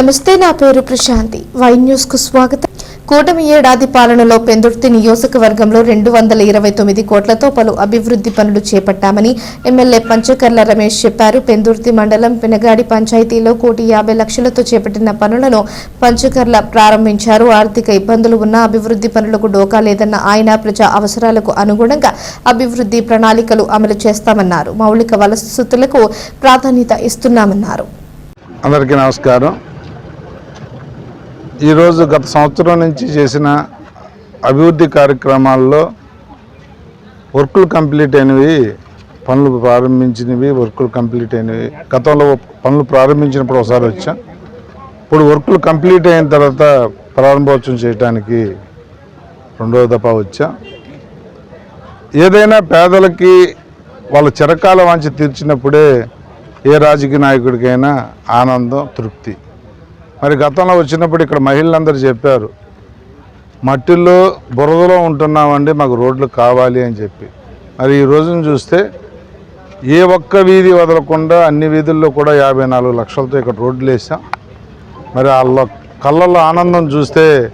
నమస్తే నా పేరు ప్రశాంతి. వై న్యూస్కు స్వాగతం. కూటమి ఏడాది పాలనలో పెందుర్తి నియోజకవర్గంలో రెండు వందల ఇరవై తొమ్మిది కోట్లతో పలు అభివృద్ధి పనులు చేపట్టామని ఎమ్మెల్యే పంచకర్ల రమేష్ చెప్పారు. పెందుర్తి మండలం పినగాడి పంచాయతీలో కోటి యాభై లక్షలతో చేపట్టిన పనులను పంచకర్ల ప్రారంభించారు. ఆర్థిక ఇబ్బందులు ఉన్న అభివృద్ధి పనులకు డోకా లేదన్న ఆయన ప్రజా అవసరాలకు అనుగుణంగా అభివృద్ధి ప్రణాళికలు అమలు చేస్తామన్నారు. మౌలిక వసతులకు ప్రాధాన్యత ఇస్తున్నామన్నారు. అందరికీ నమస్కారం. ఈరోజు గత సంవత్సరం నుంచి చేసిన అభివృద్ధి కార్యక్రమాల్లో వర్కులు కంప్లీట్ అయినవి పనులు ప్రారంభించినవి వర్కులు కంప్లీట్ అయినవి. గతంలో పనులు ప్రారంభించినప్పుడు ఒకసారి వచ్చాం. ఇప్పుడు వర్కులు కంప్లీట్ అయిన తర్వాత ప్రారంభోత్సవం చేయడానికి రెండవ దఫా వచ్చాం. ఏదైనా పేదలకి వాళ్ళ చిరకాల వాంచి తీర్చినప్పుడే ఏ రాజకీయ నాయకుడికైనా ఆనందం తృప్తి. మరి గతంలో వచ్చినప్పుడు ఇక్కడ మహిళలందరూ చెప్పారు మట్టిలో బురదలో ఉంటున్నామండి మాకు రోడ్లు కావాలి అని చెప్పి. మరి ఈ రోజును చూస్తే ఏ ఒక్క వీధి వదలకుండా అన్ని వీధుల్లో కూడా యాభై నాలుగు లక్షలతో ఇక్కడ రోడ్లు వేసాం మరి వాళ్ళ కళ్ళల్లో ఆనందం చూస్తే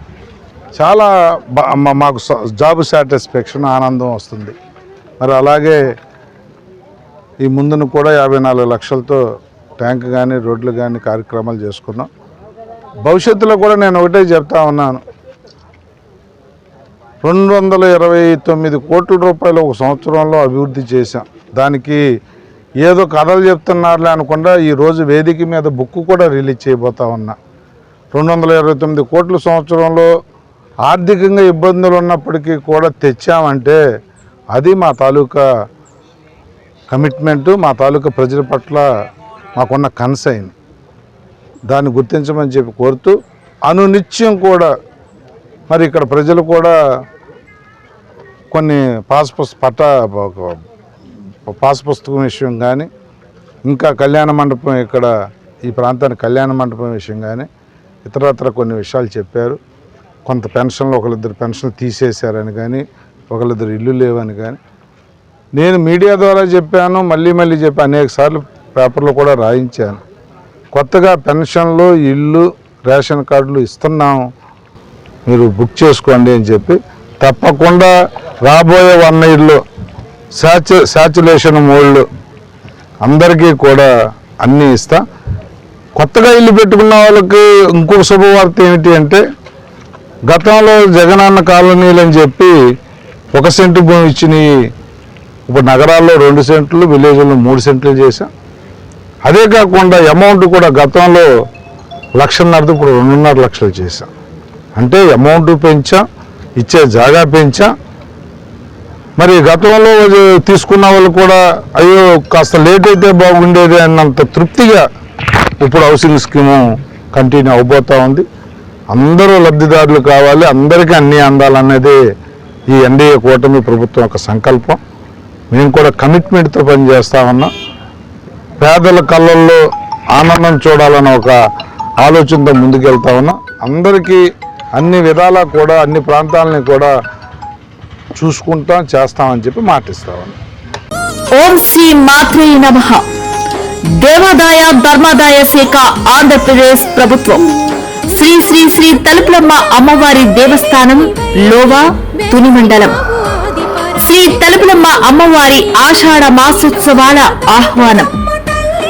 చాలా బా- మా- మాకు జాబ్ సాటిస్ఫాక్షన్ ఆనందం వస్తుంది. మరి అలాగే ఈ ముందును కూడా యాభై నాలుగు లక్షలతో ట్యాంక్ కానీ రోడ్లు కానీ కార్యక్రమాలు చేసుకున్నాం. భవిష్యత్తులో కూడా నేను ఒకటే చెప్తా ఉన్నాను. రెండు వందల ఇరవై తొమ్మిది కోట్ల రూపాయలు ఒక సంవత్సరంలో అభివృద్ధి చేశాం. దానికి ఏదో కథలు చెప్తున్నారులే అనుకుండా ఈరోజు వేదిక మీద బుక్ కూడా రిలీజ్ చేయబోతా ఉన్నా. రెండు వందల ఇరవై తొమ్మిది కోట్ల సంవత్సరంలో ఆర్థికంగా ఇబ్బందులు ఉన్నప్పటికీ కూడా తెచ్చామంటే అది మా తాలూకా కమిట్మెంటు మా తాలూకా ప్రజల పట్ల మాకున్న కన్సైన్. దాన్ని గుర్తించమని చెప్పి కోరుతూ అనునిత్యం కూడా మరి ఇక్కడ ప్రజలు కూడా కొన్ని పాస్ పుస్ పట్ట పాస్ పుస్తకం విషయం కానీ ఇంకా కళ్యాణ మండపం ఇక్కడ ఈ ప్రాంతానికి కళ్యాణ మండపం విషయం కానీ ఇతరత్ర కొన్ని విషయాలు చెప్పారు. కొంత పెన్షన్లు ఒకరిద్దరు పెన్షన్లు తీసేశారని కానీ ఒకరిద్దరు ఇల్లు లేవని కానీ. నేను మీడియా ద్వారా చెప్పాను మళ్ళీ మళ్ళీ చెప్పి అనేక సార్లు పేపర్లో కూడా రాయించాను. కొత్తగా పెన్షన్లు ఇల్లు రేషన్ కార్డులు ఇస్తున్నాం. మీరు బుక్ చేసుకోండి అని చెప్పి తప్పకుండా రాబోయే వన్ ఇయర్లో శాచు శాచులేషన్ మోళ్ళు అందరికీ కూడా అన్నీ ఇస్తా. కొత్తగా ఇల్లు పెట్టుకున్న వాళ్ళకి ఇంకొక శుభవార్త ఏమిటి అంటే గతంలో జగనన్న కాలనీలు అని చెప్పి ఒక సెంటు భూమి ఇచ్చినవి ఇప్పుడు నగరాల్లో రెండు సెంట్లు విలేజ్లో మూడు సెంట్లు చేశాం. అదే కాకుండా అమౌంట్ కూడా గతంలో లక్షన్నరది ఇప్పుడు రెండున్నర లక్షలు చేశాం. అంటే అమౌంట్ పెంచాం ఇచ్చే జాగా పెంచాం. మరి గతంలో తీసుకున్న వాళ్ళు కూడా అయ్యో కాస్త లేట్ అయితే బాగుండేది అన్నంత తృప్తిగా ఇప్పుడు హౌసింగ్ స్కీము కంటిన్యూ అవబోతూ ఉంది. అందరూ లబ్ధిదారులు కావాలి అందరికీ అన్నీ అందాలన్నదే ఈ ఎన్డీఏ కూటమి ప్రభుత్వం ఒక సంకల్పం. మేము కూడా కమిట్మెంట్తో పనిచేస్తా ఉన్నాం. పేదల కళ్ళల్లో ఆనందం చూడాలన్న ఒక ఆలోచనతో ముందుకెళ్తా ఉన్నా. అందరికీ అన్ని విధాలా కూడా అన్ని ప్రాంతాలని కూడా చూసుకుంటాం చేస్తామని చెప్పి మాటిస్తా ఓం శ్రీ మాత్రే నమ. దేవాదాయ ధర్మాదాయ శాఖ ఆంధ్రప్రదేశ్ ప్రభుత్వం. శ్రీ శ్రీ శ్రీ తలుపులమ్మ అమ్మవారి దేవస్థానం లోవా తుని మండలం శ్రీ తలుపులమ్మ అమ్మవారి ఆషాఢ మాసోత్సవాల ఆహ్వానం.